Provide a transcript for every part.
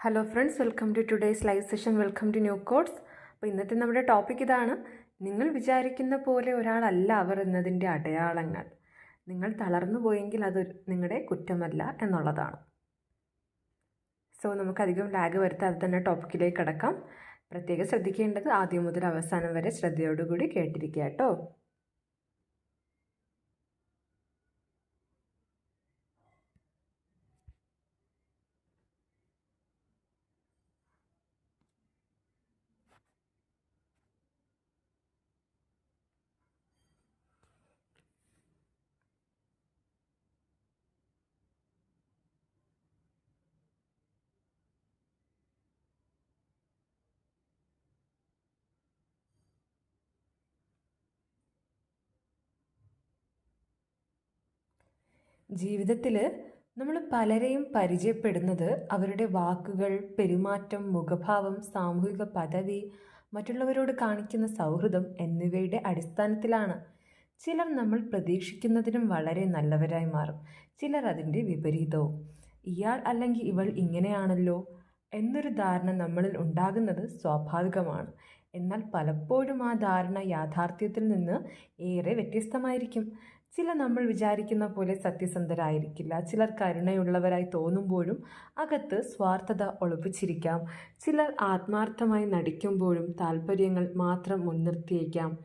Hello friends welcome to today's live session welcome to new codes അപ്പോൾ ഇന്നത്തെ നമ്മുടെ topic ഇതാണ് നിങ്ങൾ വിചാരിക്കുന്ന പോലെ ഒരാളല്ല അവർ എന്നതിന്റെ അടയാളങ്ങൾ. നിങ്ങൾ തളർന്നു പോയെങ്കിൽ അത് നിങ്ങളുടെ കുറ്റമല്ല എന്നുള്ളതാണ്. സോ നമുക്കധികം ലാഗ് വരുത്താതെ തന്നെ ടോപ്പിക്കിലേക്ക് കടക്കാം. പ്രത്യേകം ശ്രദ്ധിക്കേണ്ടത് ആദ്യം മുതൽ അവസാനം വരെ ശ്രദ്ധയോടുകൂടി കേട്ടിരിക്കുക കേട്ടോ. ജീവിതത്തിൽ നമ്മൾ പലരെയും പരിചയപ്പെടുന്നത് അവരുടെ വാക്കുകൾ പെരുമാറ്റം മുഖഭാവം സാമൂഹിക പദവി മറ്റുള്ളവരോട് കാണിക്കുന്ന സൗഹൃദം എന്നിവയുടെ അടിസ്ഥാനത്തിലാണ് ചിലർ നമ്മൾ പ്രതീക്ഷിക്കുന്നതിനും വളരെ നല്ലവരായി മാറും. ചിലർ അതിന്റെ വിപരീതവും. ഇയാൾ അല്ലെങ്കിൽ ഇവൾ ഇങ്ങനെയാണല്ലോ എന്നൊരു ധാരണ നമ്മളിൽ ഉണ്ടാകുന്നത് സ്വാഭാവികമാണ്. എന്നാൽ പലപ്പോഴും ആ ധാരണ യാഥാർത്ഥ്യത്തിൽ നിന്ന് ഏറെ വ്യത്യസ്തമായിരിക്കും. ചില നമ്മൾ വിചാരിക്കുന്ന പോലെ സത്യസന്ധരായിരിക്കില്ല. ചിലർ കരുണയുള്ളവരായി തോന്നുമ്പോഴും അകത്ത് സ്വാർത്ഥത ഒളിപ്പിച്ചിരിക്കാം. ചിലർ ആത്മാർത്ഥമായി നടിക്കുമ്പോഴും താല്പര്യങ്ങൾ മാത്രം മുൻനിർത്തിയേക്കാം.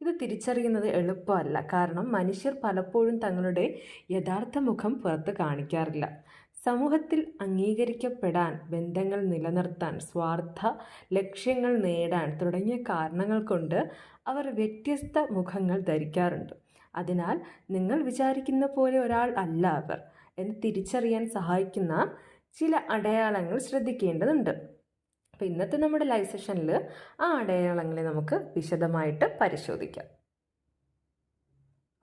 ഇത് തിരിച്ചറിയുന്നത് എളുപ്പമല്ല. കാരണം മനുഷ്യർ പലപ്പോഴും തങ്ങളുടെ യഥാർത്ഥ മുഖം പുറത്ത് കാണിക്കാറില്ല. സമൂഹത്തിൽ അംഗീകരിക്കപ്പെടാൻ ബന്ധങ്ങൾ നിലനിർത്താൻ സ്വാർത്ഥ ലക്ഷ്യങ്ങൾ നേടാൻ തുടങ്ങിയ കാരണങ്ങൾ കൊണ്ട് അവർ വ്യത്യസ്ത മുഖങ്ങൾ ധരിക്കാറുണ്ട്. അതിനാൽ നിങ്ങൾ വിചാരിക്കുന്ന പോലെ ഒരാൾ അല്ല അവർ. എന്ന് തിരിച്ചറിയാൻ സഹായിക്കുന്ന ചില അടയാളങ്ങൾ ശ്രദ്ധിക്കേണ്ടതുണ്ട്. അപ്പോൾ ഇന്നത്തെ നമ്മുടെ ലൈവ് സെഷനിൽ ആ അടയാളങ്ങളെ നമുക്ക് വിശദമായിട്ട് പരിശോധിക്കാം.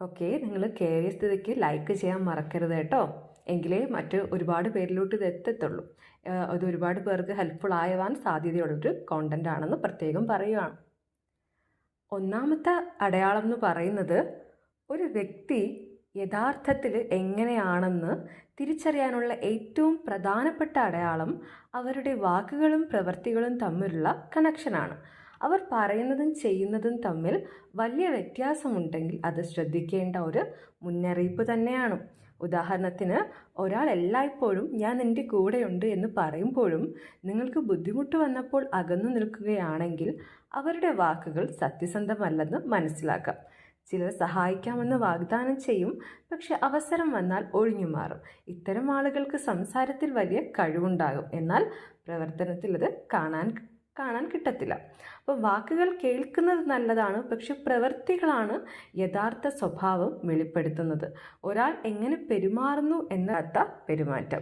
ഓക്കെ നിങ്ങൾ കയറിയ സ്ഥിതിക്ക് ലൈക്ക് ചെയ്യാൻ മറക്കരുത് കേട്ടോ. എങ്കിലേ മറ്റ് ഒരുപാട് പേരിലോട്ട് ഇത് എത്തത്തുള്ളൂ. അത് ഒരുപാട് പേർക്ക് ഹെൽപ്ഫുൾ ആയവാൻ സാധ്യതയുള്ളൊരു കോണ്ടന്റ് ആണെന്ന് പ്രത്യേകം പറയുകയാണ് ഒന്നാമത്തെ അടയാളം എന്ന് പറയുന്നത് ഒരു വ്യക്തി യഥാർത്ഥത്തിൽ എങ്ങനെയാണെന്ന് തിരിച്ചറിയാനുള്ള ഏറ്റവും പ്രധാനപ്പെട്ട അടയാളം അവരുടെ വാക്കുകളും പ്രവൃത്തികളും തമ്മിലുള്ള കണക്ഷനാണ് അവർ പറയുന്നതും ചെയ്യുന്നതും തമ്മിൽ വലിയ വ്യത്യാസമുണ്ടെങ്കിൽ അത് ശ്രദ്ധിക്കേണ്ട ഒരു മുന്നറിയിപ്പ് തന്നെയാണ്. ഉദാഹരണത്തിന് ഒരാൾ എല്ലായ്പ്പോഴും ഞാൻ നിന്റെ കൂടെയുണ്ട് എന്ന് പറയുമ്പോഴും നിങ്ങൾക്ക് ബുദ്ധിമുട്ട് വന്നപ്പോൾ അകന്നു നിൽക്കുകയാണെങ്കിൽ അവരുടെ വാക്കുകൾ സത്യസന്ധമല്ലെന്ന് മനസ്സിലാക്കാം. ചിലർ സഹായിക്കാമെന്ന് വാഗ്ദാനം ചെയ്യും. പക്ഷെ അവസരം വന്നാൽ ഒഴിഞ്ഞു മാറും. ഇത്തരം ആളുകൾക്ക് സംസാരത്തിൽ വലിയ കഴിവുണ്ടാകും. എന്നാൽ പ്രവർത്തനത്തിൽ അത് കാണാൻ കാണാൻ കിട്ടത്തില്ല. അപ്പോൾ വാക്കുകൾ കേൾക്കുന്നത് നല്ലതാണ്. പക്ഷെ പ്രവൃത്തികളാണ് യഥാർത്ഥ സ്വഭാവം വെളിപ്പെടുത്തുന്നത്. ഒരാൾ എങ്ങനെ പെരുമാറുന്നു എന്നർത്ഥ പെരുമാറ്റം.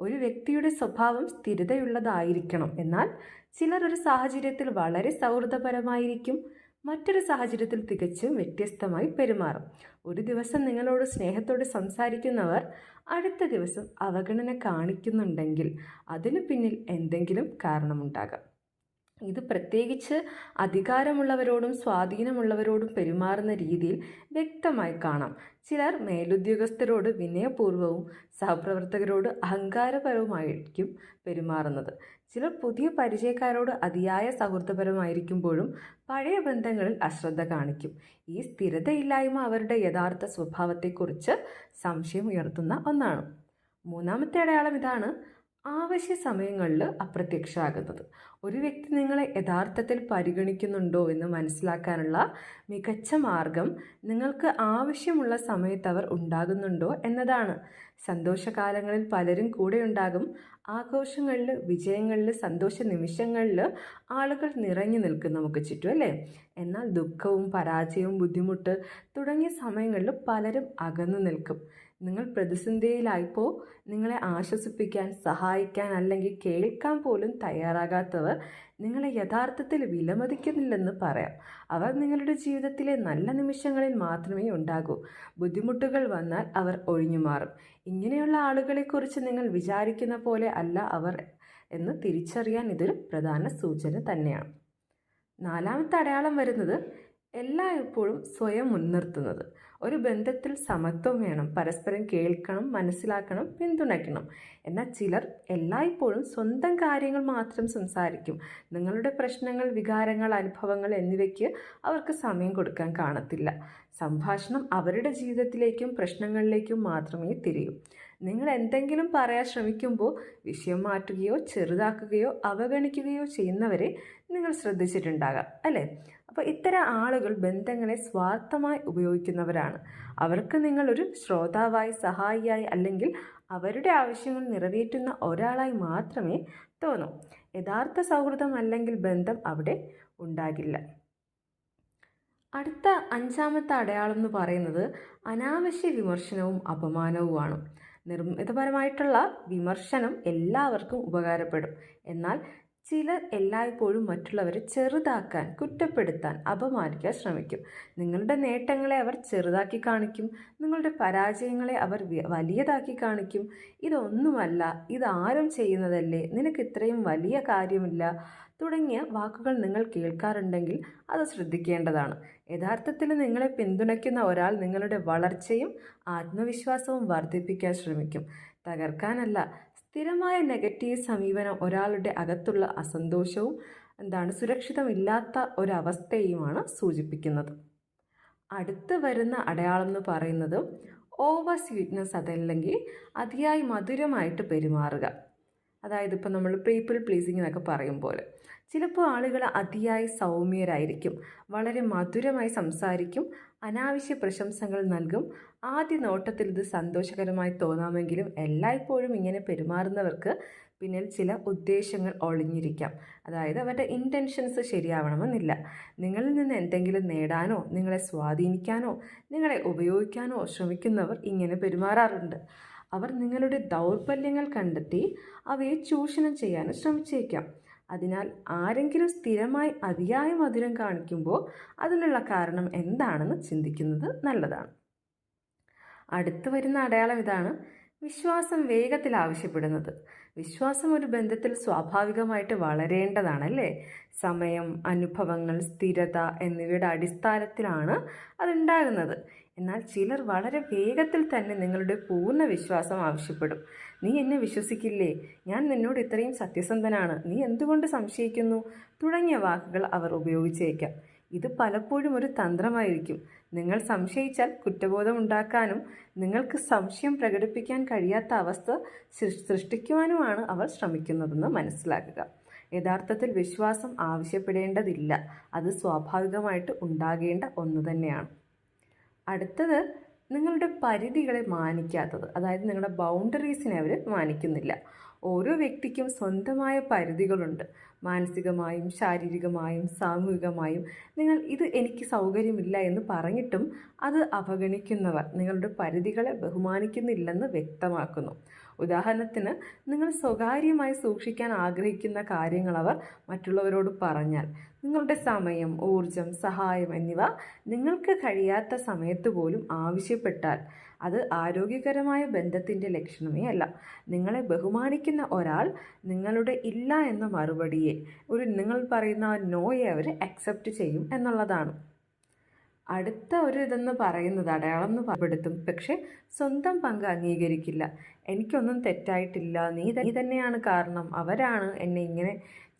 ഒരു വ്യക്തിയുടെ സ്വഭാവം സ്ഥിരതയുള്ളതായിരിക്കണം. എന്നാൽ ചിലർ ഒരു സാഹചര്യത്തിൽ വളരെ സൗഹൃദപരമായിരിക്കും. മറ്റൊരു സാഹചര്യത്തിൽ തികച്ചും വ്യത്യസ്തമായി പെരുമാറും. ഒരു ദിവസം നിങ്ങളോട് സ്നേഹത്തോടെ സംസാരിക്കുന്നവർ അടുത്ത ദിവസം അവഗണന കാണിക്കുന്നുണ്ടെങ്കിൽ അതിനു പിന്നിൽ എന്തെങ്കിലും കാരണമുണ്ടാകാം. ഇത് പ്രത്യേകിച്ച് അധികാരമുള്ളവരോടും സ്വാധീനമുള്ളവരോടും പെരുമാറുന്ന രീതിയിൽ വ്യക്തമായി കാണാം. ചിലർ മേലുദ്യോഗസ്ഥരോട് വിനയപൂർവവും സഹപ്രവർത്തകരോട് അഹങ്കാരപരവുമായിരിക്കും പെരുമാറുന്നത്. ചിലർ പുതിയ പരിചയക്കാരോട് അതിയായ സൗഹൃദപരമായിരിക്കുമ്പോഴും പഴയ ബന്ധങ്ങളിൽ അശ്രദ്ധ കാണിക്കും. ഈ സ്ഥിരതയില്ലായ്മ അവരുടെ യഥാർത്ഥ സ്വഭാവത്തെക്കുറിച്ച് സംശയം ഉയർത്തുന്ന ഒന്നാണ്. മൂന്നാമത്തെ അടയാളം ഇതാണ്. ആവശ്യ സമയങ്ങളിൽ അപ്രത്യക്ഷമാകുന്നത്. ഒരു വ്യക്തി നിങ്ങളെ യഥാർത്ഥത്തിൽ പരിഗണിക്കുന്നുണ്ടോ എന്ന് മനസ്സിലാക്കാനുള്ള മികച്ച മാർഗം നിങ്ങൾക്ക് ആവശ്യമുള്ള സമയത്ത് അവർ ഉണ്ടാകുന്നുണ്ടോ എന്നതാണ്. സന്തോഷകാലങ്ങളിൽ പലരും കൂടെ ഉണ്ടാകും. ആഘോഷങ്ങളിൽ വിജയങ്ങളിൽ സന്തോഷ നിമിഷങ്ങളിൽ ആളുകൾ നിറഞ്ഞു നിൽക്കും നമുക്ക് ചുറ്റും അല്ലേ? എന്നാൽ ദുഃഖവും പരാജയവും ബുദ്ധിമുട്ട് തുടങ്ങിയ സമയങ്ങളിൽ പലരും അകന്നു നിൽക്കും. നിങ്ങൾ പ്രതിസന്ധിയിലായപ്പോൾ നിങ്ങളെ ആശ്വസിപ്പിക്കാൻ സഹായിക്കാൻ അല്ലെങ്കിൽ കേൾക്കാൻ പോലും തയ്യാറാകാത്തവർ നിങ്ങളെ യഥാർത്ഥത്തിൽ വിലമതിക്കുന്നില്ലെന്ന് പറയാം. അവർ നിങ്ങളുടെ ജീവിതത്തിലെ നല്ല നിമിഷങ്ങളിൽ മാത്രമേ ഉണ്ടാകൂ. ബുദ്ധിമുട്ടുകൾ വന്നാൽ അവർ ഒഴിഞ്ഞു മാറും. ഇങ്ങനെയുള്ള ആളുകളെക്കുറിച്ച് നിങ്ങൾ വിചാരിക്കുന്ന പോലെ അല്ല അവർ എന്ന് തിരിച്ചറിയാൻ ഇതൊരു പ്രധാന സൂചന തന്നെയാണ്. നാലാമത്തെ അടയാളം വരുന്നത് എല്ലായ്പ്പോഴും സ്വയം മുൻനിർത്തുന്നത്. ഒരു ബന്ധത്തിൽ സമത്വം വേണം പരസ്പരം കേൾക്കണം മനസ്സിലാക്കണം പിന്തുണയ്ക്കണം. എന്നാൽ ചിലർ എല്ലായ്പ്പോഴും സ്വന്തം കാര്യങ്ങൾ മാത്രം സംസാരിക്കും. നിങ്ങളുടെ പ്രശ്നങ്ങൾ വികാരങ്ങൾ അനുഭവങ്ങൾ എന്നിവയ്ക്ക് അവർക്ക് സമയം കൊടുക്കാൻ കാണത്തില്ല. സംഭാഷണം അവരുടെ ജീവിതത്തിലേക്കും പ്രശ്നങ്ങളിലേക്കും മാത്രമേ തിരിയൂ. നിങ്ങൾ എന്തെങ്കിലും പറയാൻ ശ്രമിക്കുമ്പോൾ വിഷയം മാറ്റുകയോ ചെറുതാക്കുകയോ അവഗണിക്കുകയോ ചെയ്യുന്നവരെ നിങ്ങൾ ശ്രദ്ധിച്ചിട്ടുണ്ടാകാം അല്ലേ? അപ്പോൾ ഇത്തരം ആളുകൾ ബന്ധങ്ങളെ സ്വാർത്ഥമായി ഉപയോഗിക്കുന്നവരാണ്. അവർക്ക് നിങ്ങളൊരു ശ്രോതാവായി സഹായിയായി അല്ലെങ്കിൽ അവരുടെ ആവശ്യങ്ങൾ നിറവേറ്റുന്ന ഒരാളായി മാത്രമേ തോന്നൂ. യഥാർത്ഥ സൗഹൃദം അല്ലെങ്കിൽ ബന്ധം അവിടെ ഉണ്ടാകില്ല. അടുത്ത അഞ്ചാമത്തെ അടയാളം എന്ന് പറയുന്നത് അനാവശ്യ വിമർശനവും അപമാനവുമാണ്. നിർമ്മിതപരമായിട്ടുള്ള വിമർശനം എല്ലാവർക്കും ഉപകാരപ്പെടും. എന്നാൽ ചിലർ എല്ലായ്പ്പോഴും മറ്റുള്ളവരെ ചെറുതാക്കാൻ കുറ്റപ്പെടുത്താൻ അപമാനിക്കാൻ ശ്രമിക്കും. നിങ്ങളുടെ നേട്ടങ്ങളെ അവർ ചെറുതാക്കി കാണിക്കും. നിങ്ങളുടെ പരാജയങ്ങളെ അവർ വലിയതാക്കി കാണിക്കും. ഇതൊന്നുമല്ല ഇതാരും ചെയ്യുന്നതല്ലേ? നിനക്ക് ഇത്രയും വലിയ കാര്യമില്ല. തുടങ്ങിയ വാക്കുകൾ നിങ്ങൾ കേൾക്കാറുണ്ടെങ്കിൽ അത് ശ്രദ്ധിക്കേണ്ടതാണ്. യഥാർത്ഥത്തിൽ നിങ്ങളെ പിന്തുണയ്ക്കുന്ന ഒരാൾ നിങ്ങളുടെ വളർച്ചയും ആത്മവിശ്വാസവും വർദ്ധിപ്പിക്കാൻ ശ്രമിക്കും. തകർക്കാനല്ല സ്ഥിരമായ നെഗറ്റീവ് സമീപനം ഒരാളുടെ അകത്തുള്ള അസന്തോഷവും എന്താണ് സുരക്ഷിതമില്ലാത്ത ഒരവസ്ഥയുമാണ് സൂചിപ്പിക്കുന്നത്. അടുത്ത് വരുന്ന അടയാളം എന്ന് പറയുന്നത് ഓവർ സ്വീറ്റ്നെസ് അതല്ലെങ്കിൽ അതിയായി മധുരമായിട്ട് പെരുമാറുക. അതായത് ഇപ്പോൾ നമ്മൾ പീപ്പിൾ പ്ലീസിങ് എന്നൊക്കെ പറയും പോലെ. ചിലപ്പോൾ ആളുകൾ അതിയായി സൗമ്യരായിരിക്കും. വളരെ മധുരമായി സംസാരിക്കും. അനാവശ്യ പ്രശംസകൾ നൽകും. ആദ്യ നോട്ടത്തിൽ ഇത് സന്തോഷകരമായി തോന്നാമെങ്കിലും എല്ലായ്പ്പോഴും ഇങ്ങനെ പെരുമാറുന്നവർക്ക് പിന്നിൽ ചില ഉദ്ദേശങ്ങൾ ഒളിഞ്ഞിരിക്കാം. അതായത് അവരുടെ ഇന്റൻഷൻസ് ശരിയാവണമെന്നില്ല. നിങ്ങളിൽ നിന്ന് എന്തെങ്കിലും നേടാനോ നിങ്ങളെ സ്വാധീനിക്കാനോ നിങ്ങളെ ഉപയോഗിക്കാനോ ശ്രമിക്കുന്നവർ ഇങ്ങനെ പെരുമാറാറുണ്ട്. അവർ നിങ്ങളുടെ ദൗർബല്യങ്ങൾ കണ്ടെത്തി അവയെ ചൂഷണം ചെയ്യാനും ശ്രമിച്ചേക്കാം. അതിനാൽ ആരെങ്കിലും സ്ഥിരമായി അതിയായ മധുരം കാണിക്കുമ്പോൾ അതിനുള്ള കാരണം എന്താണെന്ന് ചിന്തിക്കുന്നത് നല്ലതാണ്. അടുത്തു വരുന്ന അടയാളം ഇതാണ് വിശ്വാസം വേഗത്തിൽ ആവശ്യപ്പെടുന്നത്. വിശ്വാസം ഒരു ബന്ധത്തിൽ സ്വാഭാവികമായിട്ട് വളരേണ്ടതാണല്ലേ? സമയം അനുഭവങ്ങൾ സ്ഥിരത എന്നിവയുടെ അടിസ്ഥാനത്തിലാണ് അതുണ്ടാകുന്നത്. എന്നാൽ ചിലർ വളരെ വേഗത്തിൽ തന്നെ നിങ്ങളുടെ പൂർണ വിശ്വാസം ആവശ്യപ്പെടും. നീ എന്നെ വിശ്വസിക്കില്ലേ? ഞാൻ നിന്നോട് ഇത്രയും സത്യസന്ധനാണ്. നീ എന്തുകൊണ്ട് സംശയിക്കുന്നു? തുടങ്ങിയ വാക്കുകൾ അവർ ഉപയോഗിച്ചേക്കാം. ഇത് പലപ്പോഴും ഒരു തന്ത്രമായിരിക്കും. നിങ്ങൾ സംശയിച്ചാൽ കുറ്റബോധം ഉണ്ടാക്കാനും നിങ്ങൾക്ക് സംശയം പ്രകടിപ്പിക്കാൻ കഴിയാത്ത അവസ്ഥ സൃഷ്ടിക്കുവാനുമാണ് അവർ ശ്രമിക്കുന്നതെന്ന് മനസ്സിലാക്കുക. യഥാർത്ഥത്തിൽ വിശ്വാസം ആവശ്യപ്പെടേണ്ടതില്ല. അത് സ്വാഭാവികമായിട്ട് ഉണ്ടാകേണ്ട ഒന്ന് തന്നെയാണ്. അടുത്തത് നിങ്ങളുടെ പരിധികളെ മാനിക്കാത്തത്. അതായത് നിങ്ങളുടെ ബൗണ്ടറീസിനെ അവർ മാനിക്കുന്നില്ല. ഓരോ വ്യക്തിക്കും സ്വന്തമായ പരിധികളുണ്ട്. മാനസികമായും ശാരീരികമായും സാമൂഹികമായും നിങ്ങൾ ഇത് എനിക്ക് സൗകര്യമില്ല എന്ന് പറഞ്ഞിട്ടും അത് അവഗണിക്കുന്നവർ നിങ്ങളുടെ പരിധികളെ ബഹുമാനിക്കുന്നില്ലെന്ന് വ്യക്തമാക്കുന്നു. ഉദാഹരണത്തിന് നിങ്ങൾ സ്വകാര്യമായി സൂക്ഷിക്കാൻ ആഗ്രഹിക്കുന്ന കാര്യങ്ങൾ അവർ മറ്റുള്ളവരോട് പറഞ്ഞാൽ നിങ്ങളുടെ സമയം ഊർജം സഹായം എന്നിവ നിങ്ങൾക്ക് കഴിയാത്ത സമയത്ത് പോലും ആവശ്യപ്പെട്ടാൽ അത് ആരോഗ്യകരമായ ബന്ധത്തിന്റെ ലക്ഷണമേ അല്ല. നിങ്ങളെ ബഹുമാനിക്കുന്ന ഒരാൾ നിങ്ങളുടെ ഇല്ല എന്ന മറുപടിയെ ഒരു നിങ്ങൾ പറയുന്ന നോയെ അവർ അക്സെപ്റ്റ് ചെയ്യും എന്നുള്ളതാണ്. അടുത്ത ഒരു ഇതെന്ന് പറയുന്നത് അടയാളം എന്ന് പപ്പെടുത്തും പക്ഷേ സ്വന്തം പങ്ക് അംഗീകരിക്കില്ല. എനിക്കൊന്നും തെറ്റായിട്ടില്ല. നീ നീ തന്നെയാണ് കാരണം. അവരാണ് എന്നെ ഇങ്ങനെ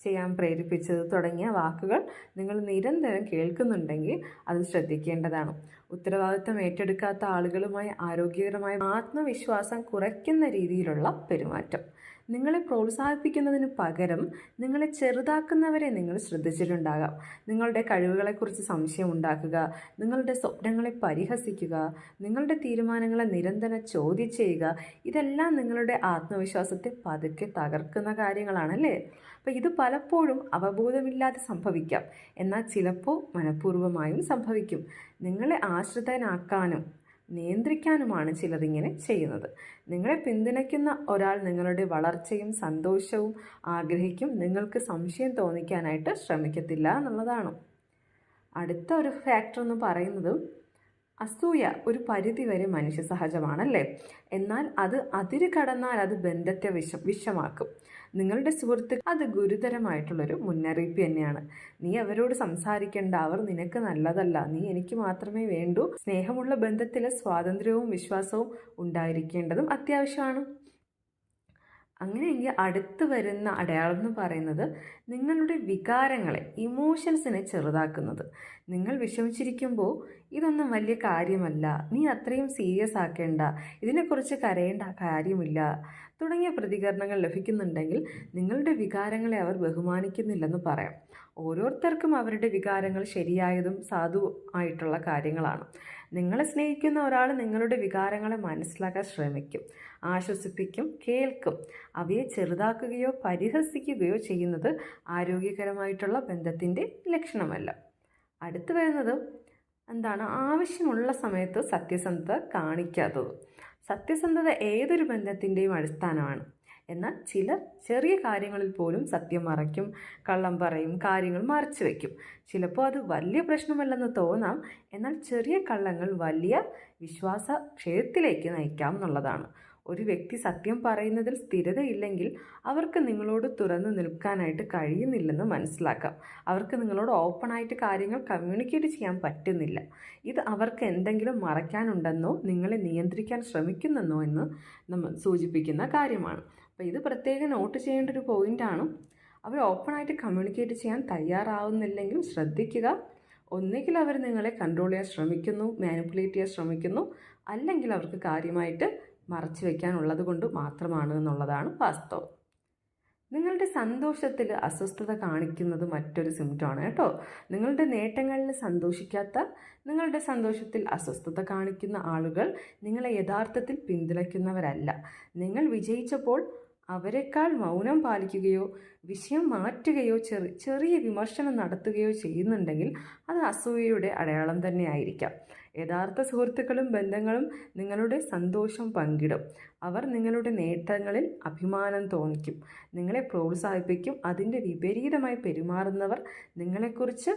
ചെയ്യാൻ പ്രേരിപ്പിച്ചത് തുടങ്ങിയ വാക്കുകൾ നിങ്ങൾ നിരന്തരം കേൾക്കുന്നുണ്ടെങ്കിൽ അത് ശ്രദ്ധിക്കേണ്ടതാണ്. ഉത്തരവാദിത്തം ഏറ്റെടുക്കാത്ത ആളുകളുമായി ആരോഗ്യകരമായ ആത്മവിശ്വാസം കുറയ്ക്കുന്ന രീതിയിലുള്ള പെരുമാറ്റം. നിങ്ങളെ പ്രോത്സാഹിപ്പിക്കുന്നതിന് പകരം നിങ്ങളെ ചെറുതാക്കുന്നവരെ നിങ്ങൾ ശ്രദ്ധിച്ചിട്ടുണ്ടാകാം. നിങ്ങളുടെ കഴിവുകളെക്കുറിച്ച് സംശയം ഉണ്ടാക്കുക നിങ്ങളുടെ സ്വപ്നങ്ങളെ പരിഹസിക്കുക നിങ്ങളുടെ തീരുമാനങ്ങളെ നിരന്തരം ചോദ്യം ചെയ്യുക ഇതെല്ലാം നിങ്ങളുടെ ആത്മവിശ്വാസത്തെ പതുക്കെ തകർക്കുന്ന കാര്യങ്ങളാണല്ലേ? അപ്പോൾ ഇത് പലപ്പോഴും അവബോധമില്ലാതെ സംഭവിക്കാം. എന്നാൽ ചിലപ്പോൾ മനഃപൂർവമായും സംഭവിക്കും. നിങ്ങളെ ആശ്രിതനാക്കാനും നിയന്ത്രിക്കാനുമാണ് ചിലതിങ്ങനെ ചെയ്യുന്നത്. നിങ്ങളെ പിന്തുണയ്ക്കുന്ന ഒരാൾ നിങ്ങളുടെ വളർച്ചയും സന്തോഷവും ആഗ്രഹിക്കും. നിങ്ങൾക്ക് സംശയം തോന്നിക്കാനായിട്ട് ശ്രമിക്കത്തില്ല എന്നുള്ളതാണ്. അടുത്ത ഒരു ഫാക്ടർ എന്ന് പറയുന്നത് അസൂയ ഒരു പരിധിവരെ മനുഷ്യ സഹജമാണല്ലേ എന്നാൽ അത് അതിര് കടന്നാൽ അത് ബന്ധത്തെ വിഷ വിഷമാക്കും. നിങ്ങളുടെ സുഹൃത്ത് അത് ഗുരുതരമായിട്ടുള്ളൊരു മുന്നറിയിപ്പ് തന്നെയാണ്. നീ അവരോട് സംസാരിക്കേണ്ട അവർ നിനക്ക് നല്ലതല്ല. നീ എനിക്ക് മാത്രമേ വേണ്ടൂ. സ്നേഹമുള്ള ബന്ധത്തിൽ സ്വാതന്ത്ര്യവും വിശ്വാസവും ഉണ്ടായിരിക്കേണ്ടതും അത്യാവശ്യമാണ്. അങ്ങനെയെങ്കിൽ അടുത്ത് വരുന്ന അടയാളം എന്ന് പറയുന്നത് നിങ്ങളുടെ വികാരങ്ങളെ ഇമോഷൻസിനെ ചെറുതാക്കുന്നത്. നിങ്ങൾ വിഷമിച്ചിരിക്കുമ്പോൾ ഇതൊന്നും വലിയ കാര്യമല്ല. നീ അത്രയും സീരിയസ് ആക്കേണ്ട. ഇതിനെക്കുറിച്ച് കരയേണ്ട കാര്യമില്ല. തുടങ്ങിയ പ്രതികരണങ്ങൾ ലഭിക്കുന്നുണ്ടെങ്കിൽ നിങ്ങളുടെ വികാരങ്ങളെ അവർ ബഹുമാനിക്കുന്നില്ലെന്ന് പറയാം. ഓരോരുത്തർക്കും അവരുടെ വികാരങ്ങൾ ശരിയായതും സാധു ആയിട്ടുള്ള കാര്യങ്ങളാണ്. നിങ്ങളെ സ്നേഹിക്കുന്ന ഒരാൾ നിങ്ങളുടെ വികാരങ്ങളെ മനസ്സിലാക്കാൻ ശ്രമിക്കും. ആശ്വസിപ്പിക്കും കേൾക്കും. അവയെ ചെറുതാക്കുകയോ പരിഹസിക്കുകയോ ചെയ്യുന്നത് ആരോഗ്യകരമായിട്ടുള്ള ബന്ധത്തിന്റെ ലക്ഷണമല്ല. അടുത്ത് വരുന്നത് എന്താണ് ആവശ്യമുള്ള സമയത്ത് സത്യസന്ധത കാണിക്കാത്തത്. സത്യസന്ധത ഏതൊരു ബന്ധത്തിന്റെയും അടിസ്ഥാനമാണ്. എന്നാൽ ചില ചെറിയ കാര്യങ്ങളിൽ പോലും സത്യം മറയ്ക്കും കള്ളം പറയും കാര്യങ്ങൾ മറച്ചു വയ്ക്കും ചിലപ്പോൾ അത് വലിയ പ്രശ്നമല്ലെന്ന് തോന്നാം എന്നാൽ ചെറിയ കള്ളങ്ങൾ വലിയ വിശ്വാസ ക്ഷയത്തിലേക്ക് നയിക്കാം എന്നുള്ളതാണ്. ഒരു വ്യക്തി സത്യം പറയുന്നതിൽ സ്ഥിരതയില്ലെങ്കിൽ അവർക്ക് നിങ്ങളോട് തുറന്നു നിൽക്കാനായിട്ട് കഴിയുന്നില്ലെന്ന് മനസ്സിലാക്കാം. അവർക്ക് നിങ്ങളോട് ഓപ്പണായിട്ട് കാര്യങ്ങൾ കമ്മ്യൂണിക്കേറ്റ് ചെയ്യാൻ പറ്റുന്നില്ല. ഇത് അവർക്ക് എന്തെങ്കിലും മറയ്ക്കാനുണ്ടെന്നോ നിങ്ങളെ നിയന്ത്രിക്കാൻ ശ്രമിക്കുന്നെന്നോ എന്ന് നമ്മൾ സൂചിപ്പിക്കുന്ന കാര്യമാണ്. അപ്പോൾ ഇത് പ്രത്യേകം നോട്ട് ചെയ്യേണ്ട ഒരു പോയിന്റാണ് അവർ ഓപ്പണായിട്ട് കമ്മ്യൂണിക്കേറ്റ് ചെയ്യാൻ തയ്യാറാവുന്നില്ലെങ്കിൽ ശ്രദ്ധിക്കുക. ഒന്നുകിൽ അവർ നിങ്ങളെ കൺട്രോൾ ചെയ്യാൻ ശ്രമിക്കുന്നു മാനിപ്പുലേറ്റ് ചെയ്യാൻ ശ്രമിക്കുന്നു അല്ലെങ്കിൽ അവർക്ക് കാര്യമായിട്ട് മറച്ചു വയ്ക്കാനുള്ളത് കൊണ്ട് മാത്രമാണ് എന്നുള്ളതാണ് വാസ്തവം. നിങ്ങളുടെ സന്തോഷത്തിൽ അസ്വസ്ഥത കാണിക്കുന്നത് മറ്റൊരു സിംറ്റമാണ് കേട്ടോ. നിങ്ങളുടെ നേട്ടങ്ങളിൽ സന്തോഷിക്കാത്ത നിങ്ങളുടെ സന്തോഷത്തിൽ അസ്വസ്ഥത കാണിക്കുന്ന ആളുകൾ നിങ്ങളെ യഥാർത്ഥത്തിൽ പിന്തുണയ്ക്കുന്നവരല്ല. നിങ്ങൾ വിജയിച്ചപ്പോൾ അവരെക്കാൾ മൗനം പാലിക്കുകയോ വിഷയം മാറ്റുകയോ ചെറി ചെറിയ വിമർശനം നടത്തുകയോ ചെയ്യുന്നുണ്ടെങ്കിൽ അത് അസൂയയുടെ അടയാളം തന്നെയായിരിക്കാം. യഥാർത്ഥ സുഹൃത്തുക്കളും ബന്ധങ്ങളും നിങ്ങളുടെ സന്തോഷം പങ്കിടും. അവർ നിങ്ങളുടെ നേട്ടങ്ങളിൽ അഭിമാനം തോന്നിക്കും. നിങ്ങളെ പ്രോത്സാഹിപ്പിക്കും. അതിന്റെ വിപരീതമായി പെരുമാറുന്നവർ നിങ്ങളെക്കുറിച്ച്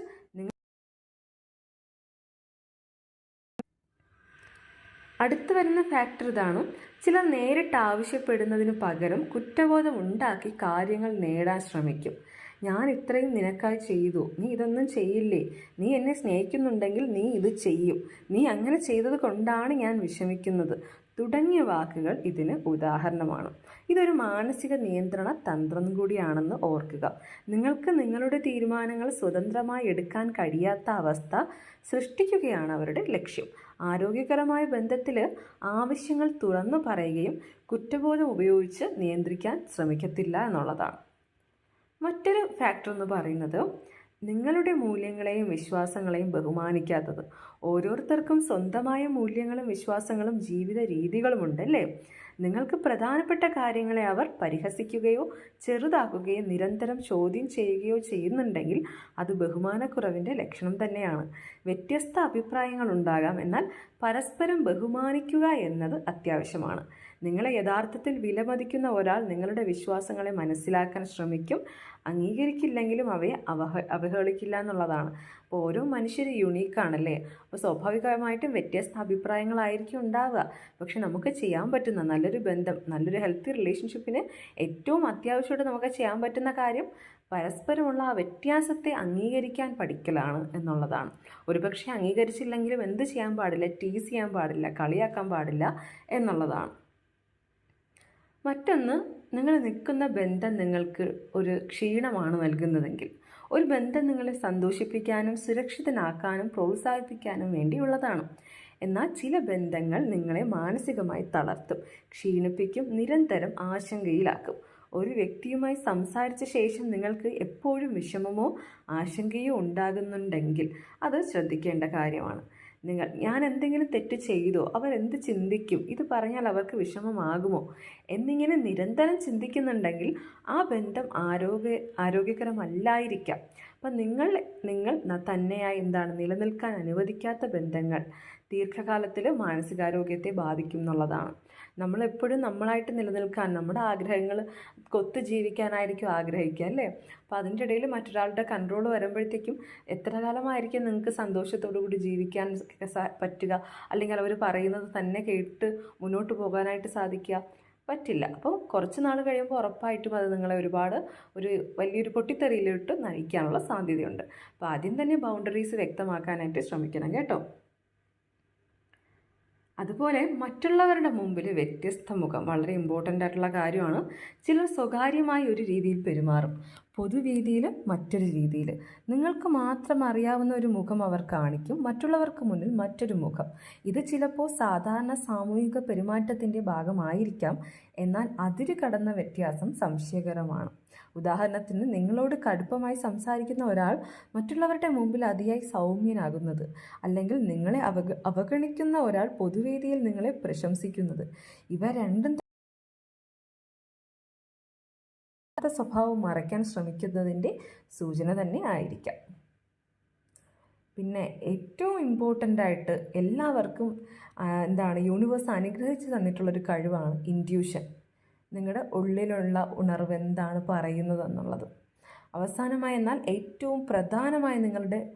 അടുത്ത് വരുന്ന ഫാക്ടർ ഇതാണ്. ചിലർ നേരിട്ട് ആവശ്യപ്പെടുന്നതിന് പകരം കുറ്റബോധം ഉണ്ടാക്കി കാര്യങ്ങൾ നേടാൻ ശ്രമിക്കും. ഞാൻ ഇത്രയും നിനക്കായി ചെയ്തു. നീ ഇതൊന്നും ചെയ്യില്ലേ? നീ എന്നെ സ്നേഹിക്കുന്നുണ്ടെങ്കിൽ നീ ഇത് ചെയ്യും. നീ അങ്ങനെ ചെയ്തത് കൊണ്ടാണ് ഞാൻ വിഷമിക്കുന്നത്. തുടങ്ങിയ വാക്കുകൾ ഇതിന് ഉദാഹരണമാണ്. ഇതൊരു മാനസിക നിയന്ത്രണ തന്ത്രം കൂടിയാണെന്ന് ഓർക്കുക. നിങ്ങൾക്ക് നിങ്ങളുടെ തീരുമാനങ്ങൾ സ്വതന്ത്രമായി എടുക്കാൻ കഴിയാത്ത അവസ്ഥ സൃഷ്ടിക്കുകയാണ് അവരുടെ ലക്ഷ്യം. ആരോഗ്യകരമായ ബന്ധത്തിൽ ആവശ്യങ്ങൾ തുറന്നു പറയുകയും കുറ്റബോധം ഉപയോഗിച്ച് നിയന്ത്രിക്കാൻ ശ്രമിക്കത്തില്ല എന്നുള്ളതാണ്. മറ്റൊരു ഫാക്ടർ എന്ന് പറയുന്നത് നിങ്ങളുടെ മൂല്യങ്ങളെയും വിശ്വാസങ്ങളെയും ബഹുമാനിക്കാത്തത്. ഓരോരുത്തർക്കും സ്വന്തമായ മൂല്യങ്ങളും വിശ്വാസങ്ങളും ജീവിത രീതികളുമുണ്ട് അല്ലേ? നിങ്ങൾക്ക് പ്രധാനപ്പെട്ട കാര്യങ്ങളെ അവർ പരിഹസിക്കുകയോ ചെറുതാക്കുകയോ നിരന്തരം ചോദ്യം ചെയ്യുകയോ ചെയ്യുന്നുണ്ടെങ്കിൽ അത് ബഹുമാനക്കുറവിന്റെ ലക്ഷണം തന്നെയാണ്. വ്യത്യസ്ത അഭിപ്രായങ്ങൾ ഉണ്ടാകാം. എന്നാൽ പരസ്പരം ബഹുമാനിക്കുക എന്നത് അത്യാവശ്യമാണ്. നിങ്ങളെ യഥാർത്ഥത്തിൽ വിലമതിക്കുന്ന ഒരാൾ നിങ്ങളുടെ വിശ്വാസങ്ങളെ മനസ്സിലാക്കാൻ ശ്രമിക്കും. അംഗീകരിക്കില്ലെങ്കിലും അവയെ അവഹ അവഹേളിക്കില്ല എന്നുള്ളതാണ്. അപ്പോൾ ഓരോ മനുഷ്യർ യുണീക്കാണല്ലേ അപ്പോൾ സ്വാഭാവികമായിട്ടും വ്യത്യസ്ത അഭിപ്രായങ്ങളായിരിക്കും ഉണ്ടാവുക. പക്ഷെ നമുക്ക് ചെയ്യാൻ പറ്റുന്ന നല്ലൊരു ബന്ധം നല്ലൊരു ഹെൽത്തി റിലേഷൻഷിപ്പിന് ഏറ്റവും അത്യാവശ്യമായിട്ട് നമുക്ക് ചെയ്യാൻ പറ്റുന്ന കാര്യം പരസ്പരമുള്ള ആ വ്യത്യാസത്തെ അംഗീകരിക്കാൻ പഠിക്കലാണ് എന്നുള്ളതാണ്. ഒരുപക്ഷെ അംഗീകരിച്ചില്ലെങ്കിലും എന്ത് ചെയ്യാൻ പാടില്ല ടീസ് ചെയ്യാൻ പാടില്ല കളിയാക്കാൻ പാടില്ല എന്നുള്ളതാണ്. മറ്റൊന്ന് നിങ്ങൾ നിൽക്കുന്ന ബന്ധം നിങ്ങൾക്ക് ഒരു ക്ഷീണമാണ് നൽകുന്നതെങ്കിൽ. ഒരു ബന്ധം നിങ്ങളെ സന്തോഷിപ്പിക്കാനും സുരക്ഷിതനാക്കാനും പ്രോത്സാഹിപ്പിക്കാനും വേണ്ടിയുള്ളതാണ്. എന്നാൽ ചില ബന്ധങ്ങൾ നിങ്ങളെ മാനസികമായി തളർത്തും ക്ഷീണിപ്പിക്കും നിരന്തരം ആശങ്കയിലാക്കും. ഒരു വ്യക്തിയുമായി സംസാരിച്ച ശേഷം നിങ്ങൾക്ക് എപ്പോഴും വിഷമമോ ആശങ്കയോ ഉണ്ടാകുന്നുണ്ടെങ്കിൽ അത് ശ്രദ്ധിക്കേണ്ട കാര്യമാണ്. നിങ്ങൾ ഞാൻ എന്തെങ്കിലും തെറ്റ് ചെയ്തോ അവർ എന്ത് ചിന്തിക്കും? ഇത് പറഞ്ഞാൽ അവർക്ക് വിഷമമാകുമോ? എന്നിങ്ങനെ നിരന്തരം ചിന്തിക്കുന്നുണ്ടെങ്കിൽ ആ ബന്ധം ആരോഗ്യ ആരോഗ്യകരമല്ലായിരിക്കാം. അപ്പം നിങ്ങൾ നിങ്ങൾ തന്നെയായി എന്താണ് നിലനിൽക്കാൻ അനുവദിക്കാത്ത ബന്ധങ്ങൾ ദീർഘകാലത്തിൽ മാനസികാരോഗ്യത്തെ ബാധിക്കും എന്നുള്ളതാണ്. നമ്മളെപ്പോഴും നമ്മളായിട്ട് നിലനിൽക്കാൻ നമ്മുടെ ആഗ്രഹങ്ങൾ കൊത്തു ജീവിക്കാനായിരിക്കും ആഗ്രഹിക്കുക അല്ലേ? അപ്പോൾ അതിന്റെ ഇടയിൽ മറ്റൊരാളുടെ കൺട്രോൾ വരുമ്പോഴത്തേക്കും എത്ര കാലമായിരിക്കും നിങ്ങൾക്ക് സന്തോഷത്തോടു കൂടി ജീവിക്കാൻ പറ്റുക? അല്ലെങ്കിൽ അവർ പറയുന്നത് തന്നെ കേട്ട് മുന്നോട്ട് പോകാനായിട്ട് സാധിക്കുക? പറ്റില്ല. അപ്പോൾ കുറച്ച് നാൾ കഴിയുമ്പോൾ ഉറപ്പായിട്ടും അത് നിങ്ങളെ ഒരുപാട് ഒരു വലിയൊരു പൊട്ടിത്തെറിയിലോട്ട് നയിക്കാനുള്ള സാധ്യതയുണ്ട്. അപ്പോൾ ആദ്യം തന്നെ ബൗണ്ടറീസ് വ്യക്തമാക്കാനായിട്ട് ശ്രമിക്കണം കേട്ടോ. അതുപോലെ മറ്റുള്ളവരുടെ മുമ്പിൽ വ്യത്യസ്ത മുഖം വളരെ ഇമ്പോർട്ടന്റ് ആയിട്ടുള്ള കാര്യമാണ്. ചിലർ സ്വകാര്യമായ ഒരു രീതിയിൽ പെരുമാറും. പൊതുവേദിയിൽ മറ്റൊരു രീതിയിൽ നിങ്ങൾക്ക് മാത്രം അറിയാവുന്ന ഒരു മുഖം അവർ കാണിക്കും. മറ്റുള്ളവർക്ക് മുന്നിൽ മറ്റൊരു മുഖം. ഇത് ചിലപ്പോൾ സാധാരണ സാമൂഹിക പെരുമാറ്റത്തിന്റെ ഭാഗമായിരിക്കാം. എന്നാൽ അതിര് കടന്ന വ്യത്യാസം സംശയകരമാണ്. ഉദാഹരണത്തിന് നിങ്ങളോട് കടുപ്പമായി സംസാരിക്കുന്ന ഒരാൾ മറ്റുള്ളവരുടെ മുമ്പിൽ അതിയായി സൗമ്യനാകുന്നത് അല്ലെങ്കിൽ നിങ്ങളെ അവഗ അവഗണിക്കുന്ന ഒരാൾ പൊതുവേദിയിൽ നിങ്ങളെ പ്രശംസിക്കുന്നത്. ഇവ രണ്ടും സ്വഭാവം മറയ്ക്കാൻ ശ്രമിക്കുന്നതിന്റെ സൂചന തന്നെ ആയിരിക്കാം. പിന്നെ ഏറ്റവും ഇമ്പോർട്ടന്റ് ആയിട്ട് എല്ലാവർക്കും എന്താണ് യൂണിവേഴ്സ് അനുഗ്രഹിച്ച് തന്നിട്ടുള്ളൊരു കഴിവാണ് ഇൻഡ്യൂഷൻ. നിങ്ങളുടെ ഉള്ളിലുള്ള ഉണർവ് എന്താണ് പറയുന്നത് എന്നുള്ളത് അവസാനമായി എന്നാൽ ഏറ്റവും പ്രധാനമായി നിങ്ങളുടെ